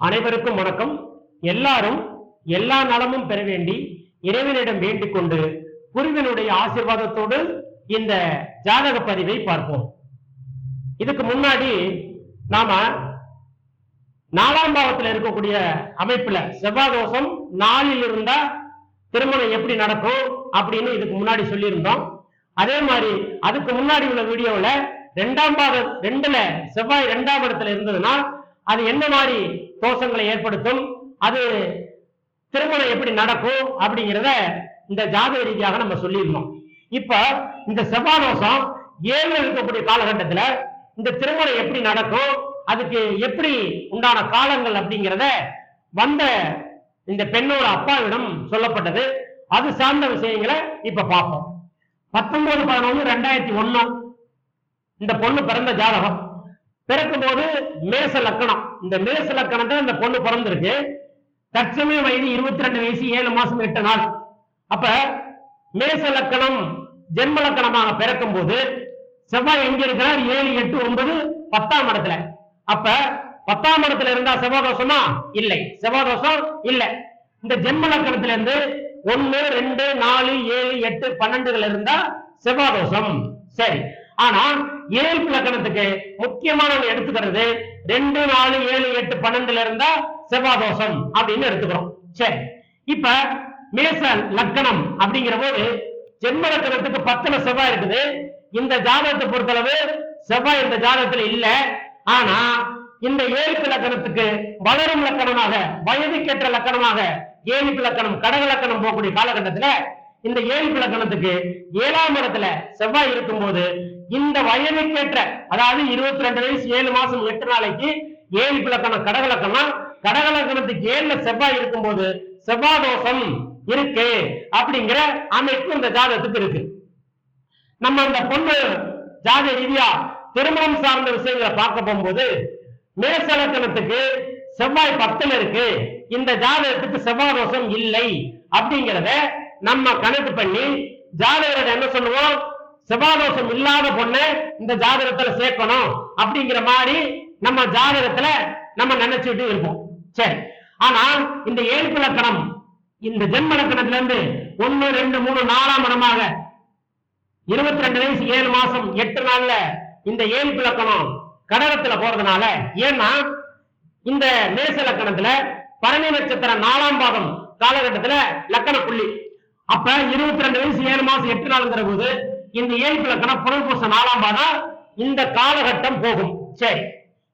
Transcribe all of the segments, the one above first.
அனைவருக்கும் வணக்கம். எல்லாரும் எல்லா நலமும் பெற வேண்டி இறைவனிடம் வேண்டிக் கொண்டு குருவினுடைய ஆசீர்வாதத்தோடு இந்த ஜாதக பதிவை பார்ப்போம். இதுக்கு முன்னாடி நாம நாலாம் பாவத்துல இருக்கக்கூடிய அமைப்புல செவ்வாய் தோஷம் நாளில் இருந்தா திருமணம் எப்படி நடக்கும் அப்படின்னு இதுக்கு முன்னாடி சொல்லியிருந்தோம். அதே மாதிரி அதுக்கு முன்னாடி உள்ள வீடியோல ரெண்டாம் பாத ரெண்டுல செவ்வாய் ரெண்டாம் இடத்துல இருந்ததுன்னா அது என்ன மாதிரி தோஷங்களை ஏற்படுத்தும். அது திருமணம் எப்படி நடக்கும் அப்படிங்கிறத இந்த ஜாதக ரீதியாக நம்ம சொல்லியிருந்தோம். இப்ப இந்த செவ்வாய் தோஷம் ஏழு இருக்கக்கூடிய காலகட்டத்துல இந்த திருமணம் எப்படி நடக்கும் அதுக்கு எப்படி உண்டான காலங்கள் அப்படிங்கிறத வந்த இந்த பெண்ணோட அப்பாவிடம் சொல்லப்பட்டது. அது சார்ந்த விஷயங்களை இப்ப பார்ப்போம். பத்தொன்பது பதினொன்று ரெண்டாயிரத்தி ஒன்னு இந்த பொண்ணு பிறந்த ஜாதகம். பிறக்கும் போது மேச லக்கணம். இந்த மேச லக்கணத்தை இந்த பொண்ணு பிறந்திருக்கு. தற்சமய வயது இருபத்தி ரெண்டு வயசு ஏழு மாசம் எட்டு நாள். அப்ப மேச லக்கணம் ஜென்ம லக்கணமாக பிறக்கும் போது செவ்வாய் எங்க இருக்கிறார்? ஏழு எட்டு ஒன்பது பத்தாம் இடத்துல. அப்ப பத்தாம் இடத்துல இருந்தா செவ்வாய் தோஷமா இல்லை. செவ்வாய் தோஷம் இல்ல. இந்த ஜென்ம லக்கணத்துல இருந்து ஒன்னு ரெண்டு நாலு ஏழு எட்டு பன்னெண்டுல இருந்தா செவ்வாய் தோஷம் சரி. ஆனா ஏழு லக்கணத்துக்கு முக்கியமானவங்க எடுத்துக்கிறது ரெண்டு நாலு ஏழு எட்டு பன்னெண்டுல இருந்தா செவ்வாதோஷம் அப்படின்னு எடுத்துக்கிறோம். சரி. இப்ப மேச லக்கணம் அப்படிங்கிற போது ஜென்ம லக்கணத்துக்கு பத்துல செவ்வாய் இருக்குது. இந்த ஜாதகத்தை பொறுத்தளவு செவ்வாய் இந்த ஜாதகத்துல இல்ல. ஆனா இந்த ஏழுக்கு லக்கணத்துக்கு வளரும் லக்கணமாக வயதுக்கேற்ற லக்கணமாக ஏழுக்கு லக்கணம் கடக லக்கணம் போகக்கூடிய காலகட்டத்துல இந்த ஏழு லக்கணத்துக்கு ஏழாம் இடத்துல செவ்வாய் இருக்கும்போது இந்த வயதுக்கேற்ற அதாவது இருபத்தி ரெண்டு வயசு ஏழு மாசம் எட்டு நாளைக்கு ஏழு லக்கணம் கடக கடகலக்கணத்துக்கு கடக ஏழுல செவ்வாய் இருக்கும்போது செவ்வாய் தோஷம் இருக்கு அப்படிங்கிற அமைப்பு இந்த ஜாதகத்துக்கு இருக்கு. நம்ம அந்த பொண்ணு ஜாத ரீதியா திருமணம் சார்ந்த விஷயங்களை பார்க்க போகும்போது மேசலக்கணத்துக்கு செவ்வாய் பத்துல இருக்கு. இந்த ஜாதகத்துக்கு செவ்வாய் தோஷம் இல்லை அப்படிங்கிறத நம்ம கணக்கு பண்ணி ஜாதகர் என்ன சொல்லுவோம்? செவ்வாய் இல்லாத பொண்ணு இந்த ஜாதகத்துல சேர்க்கணும் அப்படிங்கிற மாதிரி நம்ம ஜாதகத்துல நம்ம நினைச்சுட்டு இருப்போம் சரி. ஆனா இந்த ஏழ்பு லக்கணம் இந்த ஜென்ம லக்கணத்துல இருந்து ஒன்னு ரெண்டு மூணு நாலாம் இடமாக இருபத்தி ரெண்டு வயசு ஏழு மாசம் எட்டு நாள்ல இந்த ஏழு லக்கணம் கடகத்துல போறதுனால ஏன்னா இந்த மேச லக்கணத்துல பரணி நட்சத்திரம் நாலாம் பாதம் காலகட்டத்துல லக்கண புள்ளி. அப்ப இருபத்தி ரெண்டு வயசு ஏழு மாசம் எட்டு நாளுங்கிற போது இந்த ஏழு இலக்கணம் புனல் பூச நாலாம் பாதம் இந்த காலகட்டம் போகும். சரி.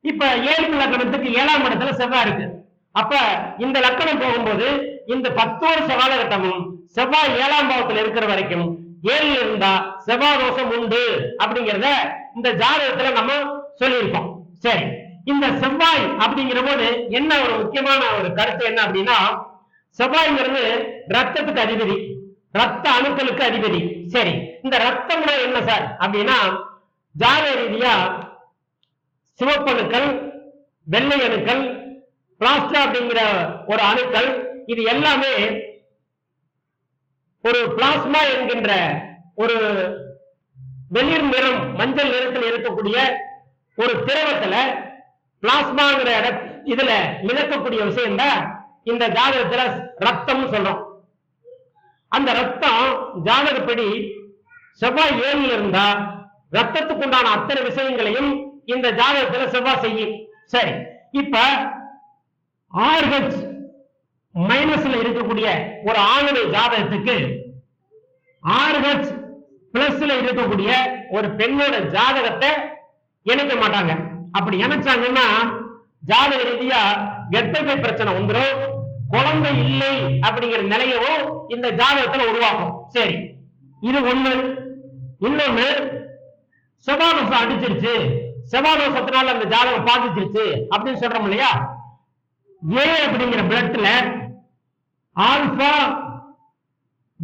இப்ப ஏழு இலக்கணத்துக்கு ஏழாம் இடத்துல செவ்வாய் இருக்கு. அப்ப இந்த லக்கணம் போகும்போது இந்த பத்து வருஷ காலகட்டமும் செவ்வாய் ஏழாம் பாவத்துல இருக்கிற வரைக்கும் ஏழு இருந்தா செவ்வாய் தோஷம் உண்டு அப்படிங்கிறத இந்த ஜாதகத்துல நம்ம சொல்லியிருக்கோம். சரி. இந்த செவ்வாய் அப்படிங்கிற போது என்ன ஒரு முக்கியமான ஒரு கருத்து என்ன அப்படின்னா செவ்வாய்ங்கிறது ரத்தத்துக்கு அதிபதி. ரத்த அணுக்களுக்கு அதிபதி. சரி இந்த ரத்தம்னா என்ன சார்? அப்படின்னா ஜாத ரீதியா சிவப்பணுக்கள் வெள்ளை அணுக்கள் பிளாஸ்டா அப்படிங்கிற ஒரு அணுக்கள் இது எல்லாமே ஒரு பிளாஸ்மா என்கின்ற ஒரு வெளிர் நிறம் மஞ்சள் நிறத்தில் இருக்கக்கூடிய ஒரு திரவத்துல பிளாஸ்மாங்கிற இட இதுல மிதக்கக்கூடிய விஷயம் தான் இந்த ஜாதகத்துல ரத்தம்னு சொல்றோம். அந்த ரத்தம் ஜாதகப்படி செவ்வாய் ஏழில் இருந்தா ரத்தத்துக்கு உண்டான அத்தனை விஷயங்களையும் இந்த ஜாதகத்துல செவ்வாய் செய்யும். சரி இப்ப ஆர்ஹெச் மைனஸ்ல இருக்கக்கூடிய ஒரு ஆணுடைய ஜாதகத்துக்கு ஆர்ஹெச் பிளஸ்ல இருக்கக்கூடிய ஒரு பெண்ணோட ஜாதகத்தை இணைக்க மாட்டாங்க. அப்படி இணைச்சாங்கன்னா ஜாதக ரீதியா கர்ப்பப்பை பிரச்சனை வந்துடும் குழந்தை இல்லை அப்படிங்கிற நிலையவும் இந்த ஜாதகத்துல உருவாக்கும் சரி. இது ஒண்ணு. இன்னொன்னு செவ்வாதோஷம் அடிச்சிருச்சு. செவ்வாதோஷத்தினால அந்த ஜாதகம் பாதிச்சிருச்சு அப்படின்னு சொல்றோம் இல்லையா? ஏ அப்படிங்கிற பிளட்ல ஆல்பா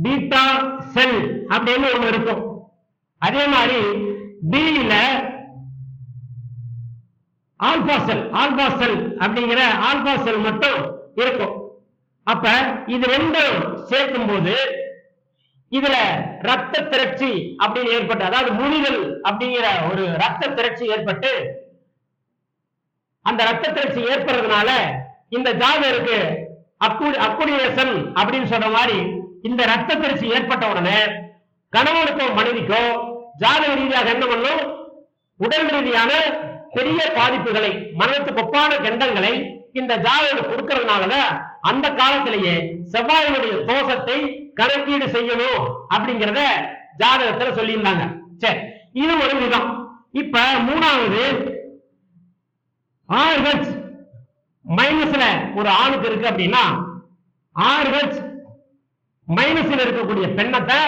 பீட்டா செல் அப்படின்னு ஒண்ணு இருக்கும். அதே மாதிரி பியில ஆல்பா செல் ஆல்பா செல் அப்படிங்கிற ஆல்பா செல் மட்டும் இருக்கும். அப்ப இது ரெண்டும் சேர்க்கும் போது இதுல ரத்த திரட்சி அப்படின்னு ஏற்பட்டு அதாவது முறிதல் அப்படிங்கிற ஒரு ரத்த திரட்சி ஏற்பட்டு அந்த ரத்த திரட்சி ஏற்படுறதுனால இந்த ஜாதகருக்கு அக்குடி அக்குடியேசன் அப்படின்னு சொன்ன மாதிரி இந்த ரத்த திரட்சி ஏற்பட்ட உடனே கணவனுக்கோ மனைவிக்கோ ஜாதக ரீதியாக என்ன பண்ணும்? உடல் ரீதியான பெரிய பாதிப்புகளை மனத்துக்கு ஒப்பான கண்டங்களை இந்த ஜாதகம் கொடுக்கறதுனாலதான் அந்த காலத்திலேயே செவ்வாயினுடைய தோஷத்தை கணக்கீடு செய்யணும் அப்படிங்கிறத ஜாதகத்துல சொல்லியிருந்தாங்க. சரி இது ஒரு விதம். இப்ப மூணாவது ஆறு ஹெச் மைனஸ்ல ஒரு ஆணுக்கு இருக்கு அப்படின்னா ஆறு ஹெச் மைனஸ்ல இருக்கக்கூடிய பெண்ணத்தை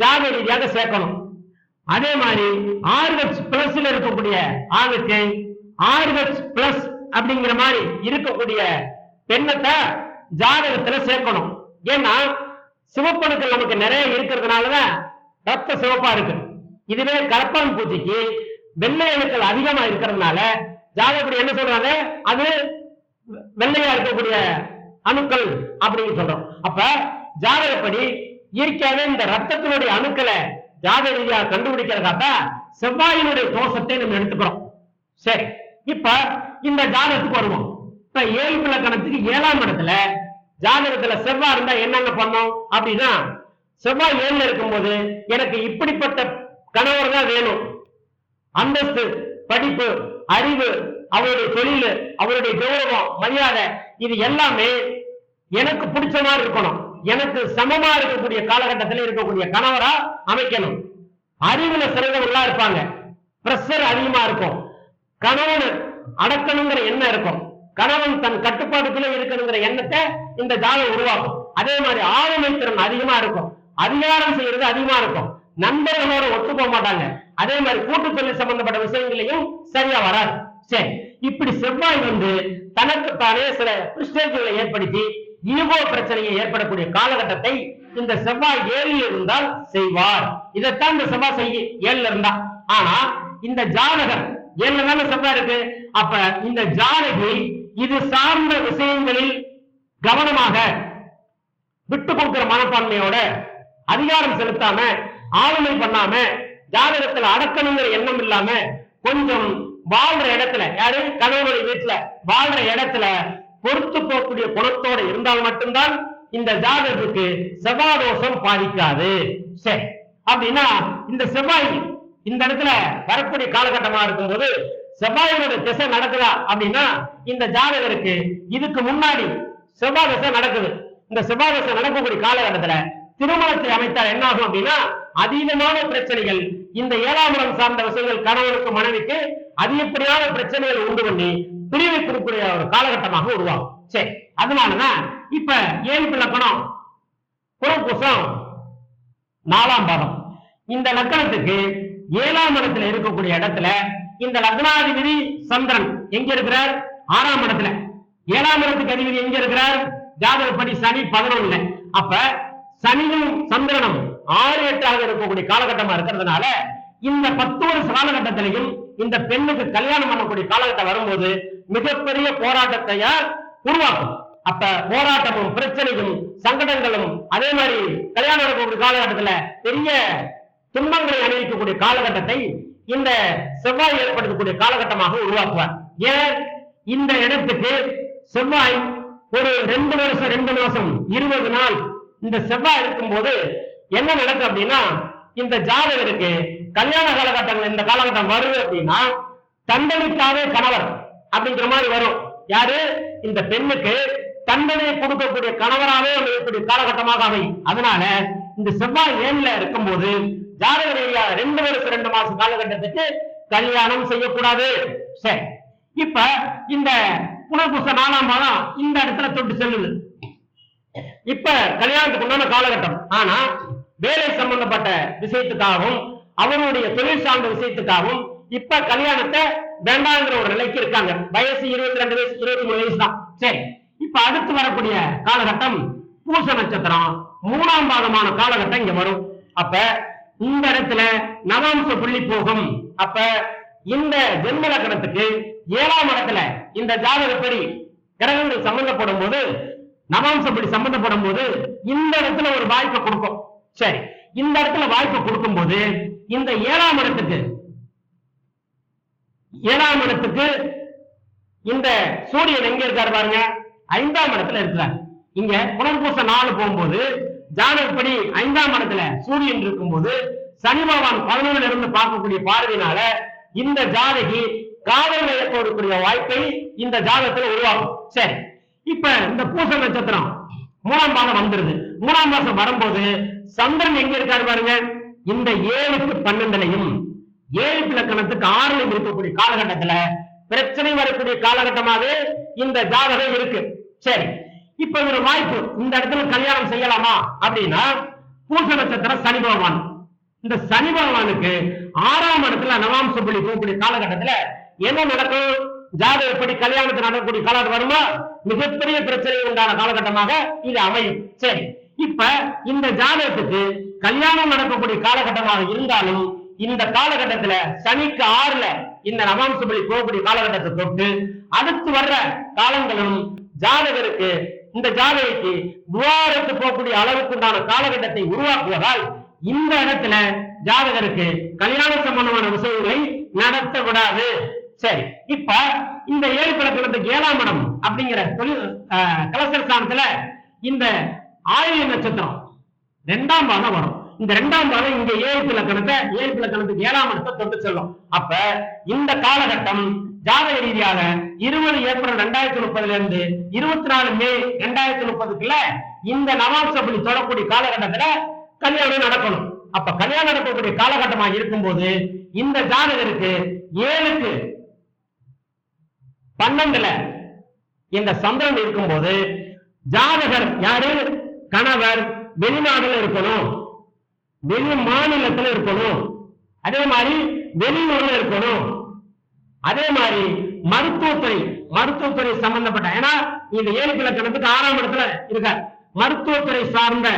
ஜாத ரீதியாக சேர்க்கணும். அதே மாதிரி ஆர்ஹெச் பிளஸ்ல இருக்கக்கூடிய ஆணுக்கு ஆர்ஹெச் பிளஸ் அப்படிங்கிற மாதிரி இருக்கக்கூடிய பெண்ணத்தை ஜாதகத்துல சேர்க்கணும். ஏன்னா சிவப்பணுக்கள் நமக்கு நிறைய இருக்கிறதுனாலதான் ரத்த சிவப்பா இருக்கு. இதுவே கலப்பான் பூச்சிக்கு வெள்ளை அணுக்கள் அதிகமா இருக்கிறதுனால ஜாதகப்படி என்ன சொல்றாங்க? அது வெள்ளையா இருக்கக்கூடிய அணுக்கள் அப்படின்னு சொல்றோம். அப்ப ஜாதகப்படி இயற்கையாவே இந்த ரத்தத்தினுடைய அணுக்களை ஜாத ரீதியாக கண்டுபிடிக்கிறதாட்ட செவ்வாயினுடைய தோஷத்தை நம்ம எடுத்துக்கிறோம். சரி. இப்ப இந்த ஜாதகத்துக்கு வருவோம். இப்ப ஏழு இலக்கணத்துக்கு ஏழாம் இடத்துல ஜாதகத்துல செவ்வாய் இருந்தா என்னென்ன பண்ணும்? அப்படின்னா செவ்வாய் ஏழுல இருக்கும்போது எனக்கு இப்படிப்பட்ட கணவர் தான் வேணும். அந்தஸ்து படிப்பு அறிவு அவருடைய தொழில் அவருடைய கௌரவம் மரியாதை இது எல்லாமே எனக்கு பிடிச்ச மாதிரி இருக்கணும். எனக்கு சமமா இருக்கக்கூடிய காலகட்டத்தில் இருக்கக்கூடிய கணவரா அமைக்கணும். அறிவுல சிறந்தவர்களா இருப்பாங்க. பிரஷர் அதிகமா இருக்கும். கணவன் அடக்கணுங்கிற எண்ணம் இருக்கும். கணவன் தன் கட்டுப்பாட்டுக்குள்ள இருக்கணுங்கிற எண்ணத்தை இந்த ஜாதகம் உருவாக்கும். அதே மாதிரி ஆளுமை திறன் அதிகமா இருக்கும். அதிகாரம் செய்யறது அதிகமா இருக்கும். நண்பர்களோட ஒத்து போக மாட்டாங்க. அதே மாதிரி கூட்டு தொழில் சம்பந்தப்பட்ட விஷயங்களையும் சரியா வராது. சரி. இப்படி செவ்வாய் வந்து தனக்கு தானே சில பிரிஸ்டேஜ்களை ஏற்படுத்தி ஈகோ பிரச்சனையை ஏற்படக்கூடிய காலகட்டத்தை இந்த செவ்வாய் ஏழில் இருந்தால் செய்வார். இதைத்தான் இந்த செவ்வாய் செய்ய ஏழுல இருந்தா. ஆனா இந்த ஜாதகர் ஏழுல தானே செவ்வாய் இருக்கு அப்ப இந்த ஜாதகி இது சார்ந்த விஷயங்களில் கவனமாக விட்டு கொடுக்கிற மனப்பான்மையோட அதிகாரம் செலுத்தாம ஆளுமை பண்ணாம ஜாதகத்துல அடக்கணுங்கிற எண்ணம் இல்லாம கொஞ்சம் வாழ்ற இடத்துல யாரு? கணவனுடைய வீட்டுல வாழ்ற இடத்துல பொறுத்து போகக்கூடிய குணத்தோட இருந்தால் மட்டும்தான் இந்த ஜாதகத்துக்கு செவ்வாய் தோஷம் பாதிக்காது. சரி. அப்படின்னா இந்த செவ்வாய் இந்த இடத்துல வரக்கூடிய காலகட்டமா இருக்கும்போது செவ்வாயோட திசை நடக்குதா அப்படின்னா இந்த ஜாதகருக்கு இதுக்கு முன்னாடி செவ்வாய் திசை நடக்குது. இந்த செவ்வாய் திசை நடக்கக்கூடிய காலகட்டத்துல திருமணத்தை அமைத்தால் என்ன ஆகும் அப்படின்னா அதீதமான பிரச்சனைகள் இந்த ஏழாம் இடம் சார்ந்த விஷயங்கள் கணவனுக்கு மனைவிக்கு அதிகப்படியான பிரச்சனைகள் உண்டு பண்ணி பிரிவை கொடுக்கக்கூடிய ஒரு காலகட்டமாக உருவாகும். சரி அதனாலதான் இப்ப ஏழு லக்கணம் புறப்பூசம் நாலாம் பாதம் இந்த லக்கணத்துக்கு ஏழாம் இடத்துல இருக்கக்கூடிய இடத்துல இந்த லக்னாதிபதி சந்திரன் எங்க இருக்கிறார்? ஆறாம் இடத்துல. ஏழாம் இடத்துக்கு அதிபதி எங்க இருக்கிறார்? ஜாதகப்படி சனி பதினொன்னு அப்ப சனியும் சந்திரனும் ஆறு எட்டாக இருக்கக்கூடிய காலகட்டமா இருக்கிறதுனால இந்த பத்து வருஷ காலகட்டத்திலையும் இந்த பெண்ணுக்கு கல்யாணம் பண்ணக்கூடிய காலகட்டம் வரும்போது மிகப்பெரிய போராட்டத்தை உருவாக்கும். அப்ப போராட்டமும் பிரச்சனையும் சங்கடங்களும் அதே மாதிரி கல்யாணம் நடக்கக்கூடிய காலகட்டத்துல பெரிய துன்பங்களை அணிவிக்கக்கூடிய காலகட்டத்தை இந்த செவ்வாய் ஏற்படுத்தக்கூடிய காலகட்டமாக உருவாக்குவார். ஏன்? இந்த இடத்துக்கு செவ்வாய் ஒரு ரெண்டு வருஷம் ரெண்டு மாசம் இருபது நாள் இந்த செவ்வாய் இருக்கும்போது என்ன நடக்கும் அப்படின்னா இந்த ஜாதகருக்கு கல்யாண காலகட்டங்கள் இந்த காலகட்டம் வருது அப்படின்னா தண்டனைக்காவே கணவர் அப்படிங்கிற மாதிரி வரும். யாரு? இந்த பெண்ணுக்கு தண்டனை கொடுக்கக்கூடிய கணவராகவே இருக்கக்கூடிய காலகட்டமாக அவை. அதனால இந்த செவ்வாய் ஏன்ல இருக்கும்போது ஜாதக ரீதியா ரெண்டு வருஷம் ரெண்டு மாசம் காலகட்டத்துக்கு கல்யாணம் செய்யக்கூடாது. சரி. இப்ப இந்த புனர்புச நாலாம் மாதம் இந்த இடத்துல தொட்டு செல்லுது. இப்ப கல்யாணத்துக்கு உண்டான காலகட்டம். ஆனா வேலை சம்பந்தப்பட்ட விஷயத்துக்காகவும் அவருடைய தொழில் சார்ந்த விஷயத்துக்காகவும் இப்ப கல்யாணத்தை வேண்டாங்கிற ஒரு நிலைக்கு இருக்காங்க. வயசு இருபத்தி ரெண்டு வயசு இருபத்தி மூணு வயசு தான். சரி. இப்ப அடுத்து வரக்கூடிய காலகட்டம் பூச நட்சத்திரம். மூணாம் பாதமான காலகட்டம் இங்க வரும். அப்ப இந்த இடத்துல நவாம்ச புள்ளி போகும். அப்ப இந்த ஜென்ம லக்கணத்துக்கு ஏழாம் இடத்துல இந்த ஜாதகப்படி கிரகங்கள் சம்பந்தப்படும் போது நவாம்சப்படி சம்பந்தப்படும் போது இந்த இடத்துல ஒரு வாய்ப்பை கொடுக்கும். சரி இந்த இடத்துல வாய்ப்பை கொடுக்கும் போது இந்த ஏழாம் இடத்துக்கு ஏழாம் இடத்துக்கு இந்த சூரியன் எங்க இருக்காரு பாருங்க? ஐந்தாம் இடத்துல இருக்கிறார். இங்க புனர்பூச நாலு போகும்போது ஜாதகப்படி ஐந்தாம் இடத்துல சூரியன் இருக்கும்போது சனி பகவான் பதினொன்றுல இருந்து பார்க்கக்கூடிய பார்வையினால இந்த ஜாதகி காதல் இழக்கக்கூடிய வாய்ப்பை இந்த ஜாதகத்துல உருவாகும் சரி. இப்ப இந்த பூச நட்சத்திரம் மூணாம் பாதம் வந்துருது. மூணாம் மாசம் வரும்போது சந்திரன் எங்க இருக்காரு பாருங்க? இந்த ஏழுக்கு பன்னெண்டுலையும் ஏழு இலக்கணத்துக்கு ஆறுலையும் இருக்கக்கூடிய காலகட்டத்துல பிரச்சனை வரக்கூடிய காலகட்டமாக இந்த ஜாதகம் இருக்கு. சரி. இப்ப ஒரு வாய்ப்பு இந்த இடத்துல கல்யாணம் செய்யலாமா? அப்படின்னா பூச நட்சத்திரம் சனி பகவான். இந்த சனி பகவானுக்கு ஆறாம் இடத்துல நவாம்ச புள்ளி போகக்கூடிய காலகட்டத்துல என்ன நடக்கும்? ஜாதகப்படி கல்யாணத்துக்கு நடக்கக்கூடிய காலகட்டம் வருமா? மிகப்பெரிய பிரச்சனை உண்டான காலகட்டமாக இது அமையும். சரி இப்ப இந்த ஜாதகத்துக்கு கல்யாணம் நடக்கக்கூடிய காலகட்டமாக இருந்தாலும் இந்த காலகட்டத்துல சனிக்கு ஆறுல இந்த நவாம்சபலி போகக்கூடிய காலகட்டத்தை தொட்டு அடுத்து வர்ற காலங்களும் ஜாதகருக்கு இந்த ஜாதகைக்கு துவாரத்து போகக்கூடிய அளவுக்கு உண்டான காலகட்டத்தை உருவாக்குவதால் இந்த இடத்துல ஜாதகருக்கு கல்யாண சம்பந்தமான விஷயங்களை நடத்த சரி இப்ப இந்த ஏழு பிளக்கணத்துக்கு ஏழாம் இடம் அப்படிங்கிற அஹ், கலசர ஸ்தானத்துல இந்த ஆயுத நட்சத்திரம் ரெண்டாம் பாதம் வரும். இந்த ரெண்டாம் பாதம் இங்க ஏழு இலக்கணத்தை ஏழு இலக்கணத்துக்கு ஏழாம் இடத்தை தொட்டு செல்லும். அப்ப இந்த காலகட்டம் ஜாதக ரீதியாக இருபது ஏப்ரல் ரெண்டாயிரத்தி முப்பதுல இருந்து இருபத்தி நாலு மே ரெண்டாயிரத்தி முப்பதுக்குள்ள இந்த நவாம்சப்படி தொடரக்கூடிய காலகட்டத்துல கல்யாணம் நடக்கணும். அப்ப கல்யாணம் நடக்கக்கூடிய காலகட்டமா இருக்கும்போது இந்த ஜாதகருக்கு ஏழுக்கு பன்னெண்டுல இந்த சந்திரன் இருக்கும்போது ஜாதகர் யாரு? கணவர் வெளிநாடுல இருக்கணும். வெளி மாநிலத்துல இருக்கணும். அதே மாதிரி வெளியூர்ல இருக்கணும். அதே மாதிரி மருத்துவத்துறை மருத்துவத்துறை சம்பந்தப்பட்ட ஏன்னா இந்த ஏழு இலக்கணத்துக்கு ஆறாம் இடத்துல இருக்கார். மருத்துவத்துறை சார்ந்த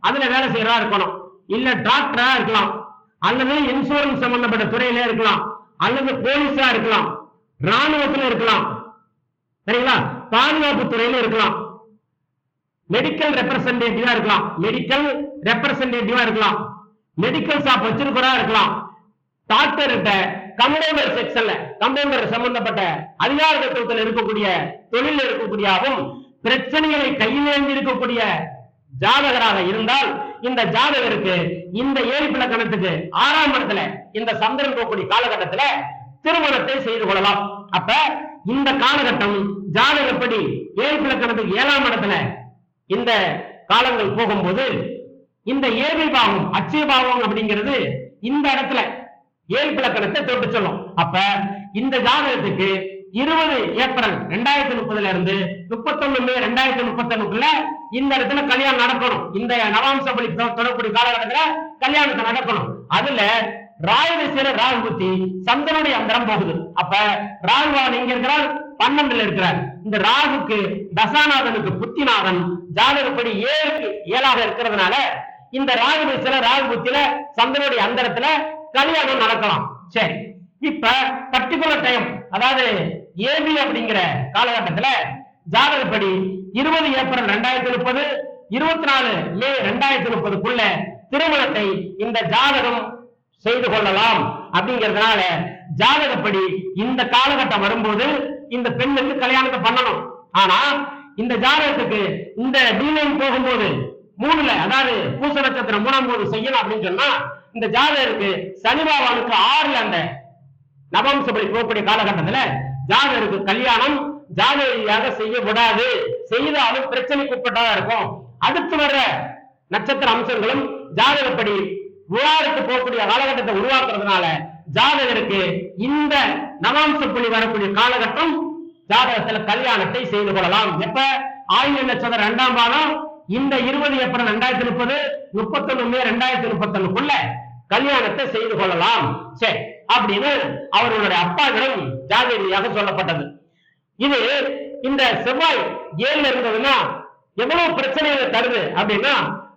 அதுல வேலை செய்யறதா இருக்கணும். இல்ல டாக்டரா இருக்கலாம். அல்லது இன்சூரன்ஸ் சம்பந்தப்பட்ட துறையில இருக்கலாம். அல்லது போலீஸா இருக்கலாம். ராணுவத்துல இருக்கலாம். சரிங்களா? பாதுகாப்பு துறையில இருக்கலாம். மெடிக்கல் ரெப்ரசன்டேட்டிவா இருக்கலாம். மெடிக்கல் ரெப்ரசன்டேட்டிவா இருக்கலாம். மெடிக்கல் ஷாப் வச்சிருக்கிறா இருக்கலாம். டாக்டர் கிட்ட கம்பவுண்டர் செக்ஷன்ல கம்பவுண்டர் சம்பந்தப்பட்ட அதிகார தத்துவத்தில் இருக்கக்கூடிய தொழில் இருக்கக்கூடியாவும் பிரச்சனைகளை கையிலேந்து இருக்கக்கூடிய ஜாதகராக இருந்தால் இந்த ஜாதகருக்கு இந்த ஏழு கணத்துக்கு ஆறாம் இடத்துல இந்த சந்திரன் போகக்கூடிய காலகட்டத்துல திருமணத்தை செய்து கொள்ளலாம். அப்ப இந்த காலகட்டம் ஜாதகப்படி ஏழு இலக்கணத்துக்கு ஏழாம் இடத்துல இந்த காலங்கள் போகும்போது இந்த ஏழை பாவம் அச்சய பாவம் அப்படிங்கிறது இந்த இடத்துல ஏழு இலக்கணத்தை தொட்டு சொல்லும்? அப்ப இந்த ஜாதகத்துக்கு இருபது ஏப்ரல் ரெண்டாயிரத்தி முப்பதுல இருந்து முப்பத்தொன்னு மே ரெண்டாயிரத்தி முப்பத்தொன்னுக்குள்ள இந்த இடத்துல கல்யாணம் நடக்கணும். இந்த நவாம்சபடி தொடரக்கூடிய காலகட்டத்துல கல்யாணத்தை நடக்கணும். அதுல ராயதசேர ராகு புத்தி சந்திரனுடைய அந்தரம் போகுது. அப்ப ராகுவான் எங்க இருக்கிறார்? பன்னெண்டுல இருக்கிறார். இந்த ராகுக்கு தசாநாதனுக்கு புத்திநாதன் ஜாதகப்படி ஏழுக்கு ஏழாக இருக்கிறதுனால இந்த ராகு திசையில ராகு சந்திரனுடைய அந்தரத்துல கல்யாணம் நடக்கலாம். சரி. இப்ப பர்டிகுலர் டைம் அதாவது ஏபி அப்படிங்கிற காலகட்டத்துல ஜாதகப்படி இருபது ஏப்ரல் ரெண்டாயிரத்தி முப்பது இருபத்தி நாலு மே ரெண்டாயிரத்தி முப்பதுக்குள்ள திருமணத்தை இந்த ஜாதகம் செய்து கொள்ளலாம். அப்படிங்கிறதுனால ஜாதகப்படி இந்த காலகட்டம் வரும்போது இந்த பெண்ணுக்கு கல்யாணத்தை பண்ணணும். ஆனா இந்த ஜாதகத்துக்கு இந்த டீலைன் போகும்போது மூணுல அதாவது பூச நட்சத்திரம் மூணாம் போது செய்யணும் அப்படின்னு சொன்னா இந்த ஜாதகருக்கு சனி பகவானுக்கு ஆறுல அந்த நவம்சபடி போகக்கூடிய காலகட்டத்துல ஜாதகருக்கு கல்யாணம் ஜாதக ரீதியாக செய்ய விடாது செய்தாலும் பிரச்சனைக்கு உட்பட்டதா இருக்கும். அடுத்து வர்ற நட்சத்திர அம்சங்களும் ஜாதகப்படி விழாவுக்கு போகக்கூடிய காலகட்டத்தை உருவாக்குறதுனால ஜாதகருக்கு இந்த நவாம்ச புள்ளி வரக்கூடிய காலகட்டம் ஜாதகத்துல கல்யாணத்தை செய்து கொள்ளலாம். எப்ப? ஆயுத நட்சத்திரம் இரண்டாம் பாதம். இந்த இருபது ஏப்ரல் ரெண்டாயிரத்தி முப்பது முப்பத்தொன்னு மே ரெண்டாயிரத்தி முப்பத்தொன்னுக்குள்ள கல்யாணத்தை செய்து கொள்ளலாம். சரி அப்படின்னு அவர்களுடைய அப்பாவிடம் ஜாதகீதியாக சொல்லப்பட்டது. இது இந்த செவ்வாய் ஏழுல இருந்ததுன்னா எவ்வளவு பிரச்சனைகளை தருது அப்படின்னா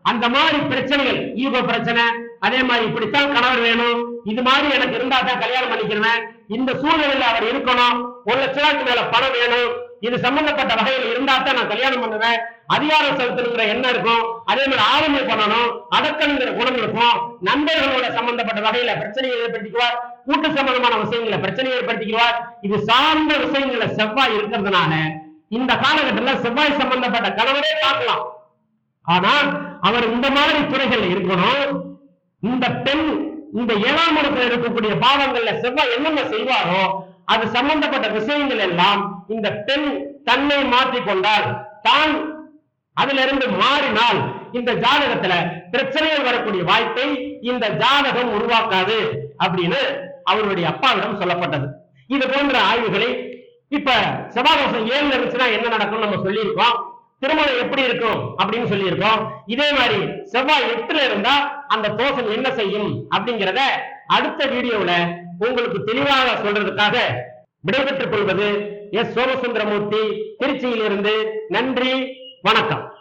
அந்த மாதிரி பிரச்சனைகள் ஈகோ பிரச்சனை அதே மாதிரி இப்படித்தான் கணவர் வேணும் இது மாதிரி எனக்கு இருந்தா தான் கல்யாணம் பண்ணிக்கிறேன் இந்த சூழ்நிலையில அவர் இருக்கணும் ஒரு லட்ச ரூபாய்க்கு மேல பணம் வேணும் இது சம்பந்தப்பட்ட வகையில் இருந்தா தான் நான் கல்யாணம் பண்ணுவேன் அதிகாரம் செலுத்தணுங்கிற எண்ணம் இருக்கும் அதே மாதிரி ஆளுமை பண்ணணும் அடக்கணுங்கிற குணம் இருக்கும். நண்பர்களோட சம்பந்தப்பட்ட வகையில பிரச்சனையை ஏற்படுத்திக்குவார். கூட்டு சம்பந்தமான விஷயங்களை பிரச்சனையை ஏற்படுத்திக்குவார். இது சார்ந்த விஷயங்கள செவ்வாய் இருக்கிறதுனால இந்த காலகட்டத்துல செவ்வாய் சம்பந்தப்பட்ட கணவரே பார்க்கலாம். ஆனா அவர் இந்த மாதிரி துறைகள் இருக்கணும். இந்த பெண் இந்த ஏழாம் இடத்துல இருக்கக்கூடிய பாவங்கள்ல செவ்வாய் என்னென்ன செய்வாரோ அது சம்பந்தப்பட்ட விஷயங்கள் எல்லாம் இந்த பெண் தன்னை மாற்றிக்கொண்டால் தான் அதுல இருந்து மாறினால் இந்த ஜாதகத்துல பிரச்சனைகள் வரக்கூடிய வாய்ப்பை இந்த ஜாதகம் உருவாக்காது அப்படின்னு அவருடைய அப்பாவிடம் சொல்லப்பட்டது. இது போன்ற ஆய்வுகளை இப்ப செவ்வாதோஷம் ஏழுல இருந்துச்சுன்னா என்ன நடக்கும் நம்ம சொல்லியிருக்கோம். திருமணம் எப்படி இருக்கும் அப்படின்னு சொல்லியிருக்கோம். இதே மாதிரி செவ்வாய் எட்டுல இருந்தா அந்த தோஷம் என்ன செய்யும் அப்படிங்கிறத அடுத்த வீடியோல உங்களுக்கு தெளிவாக சொல்றதுக்காக விடைபெற்றுக் கொள்வது எஸ் சோமசுந்தரமூர்த்தி திருச்சியிலிருந்து நன்றி. வணக்கம்.